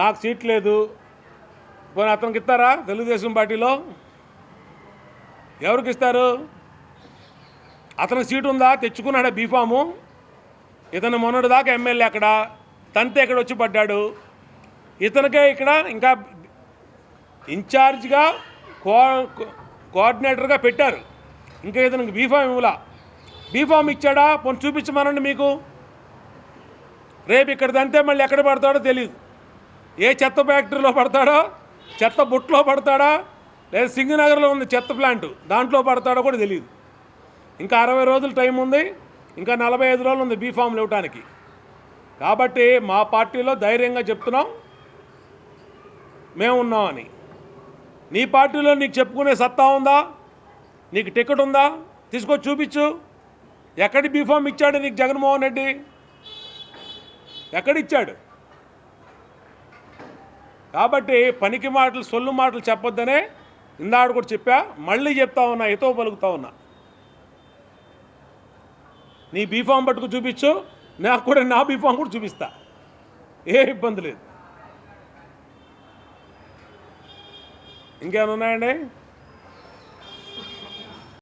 నాకు సీట్ లేదు. పోనీ అతనికి ఇస్తారా? తెలుగుదేశం పార్టీలో? ఎవరికి ఇస్తారు? అతని సీట్ ఉందా? తెచ్చుకున్నాడా బీఫాము ఇతను మొన్నటి దాకా ఎమ్మెల్యే అక్కడ. తంతే ఇక్కడ వచ్చి పడ్డాడు. ఇతనికే ఇక్కడ ఇంకా ఇన్ఛార్జ్గా కో కోఆర్డినేటర్గా పెట్టారు. ఇంకా ఇతనికి బీఫామ్ ఇవ్వలా. బీఫామ్ ఇచ్చాడా? పోనీ చూపించమనండి మీకు. రేపు ఇక్కడ దంతే మళ్ళీ ఎక్కడ పడతాడో తెలియదు ఏ చెత్త ఫ్యాక్టరీలో పడతాడో చెత్త బుట్లో పడతాడా లేదా సింగనగర్లో ఉంది చెత్త ప్లాంట్ దాంట్లో పడతాడో కూడా తెలియదు ఇంకా అరవై రోజులు టైం ఉంది ఇంకా నలభై ఐదు రోజులు ఉంది బీఫామ్లు ఇవ్వటానికి కాబట్టి మా పార్టీలో ధైర్యంగా చెప్తున్నాం మేమున్నామని నీ పార్టీలో నీకు చెప్పుకునే సత్తా ఉందా? నీకు టికెట్ ఉందా? తీసుకొచ్చి చూపించు. ఎక్కడి బీఫామ్ ఇచ్చాడు నీకు జగన్మోహన్ రెడ్డి? ఎక్కడిచ్చాడు? కాబట్టి పనికి మాటలు సొల్లు మాటలు చెప్పొద్దనే ఇందాడు కూడా చెప్పా మళ్ళీ చెప్తా ఉన్నా ఎతో పలుకుతా ఉన్నా. నీ బీఫామ్ పట్టుకు చూపించు నాకు కూడా నా బీఫామ్ కూడా చూపిస్తా. ఏ ఇబ్బంది లేదు. ఇంకేమన్నా ఉన్నాయండి?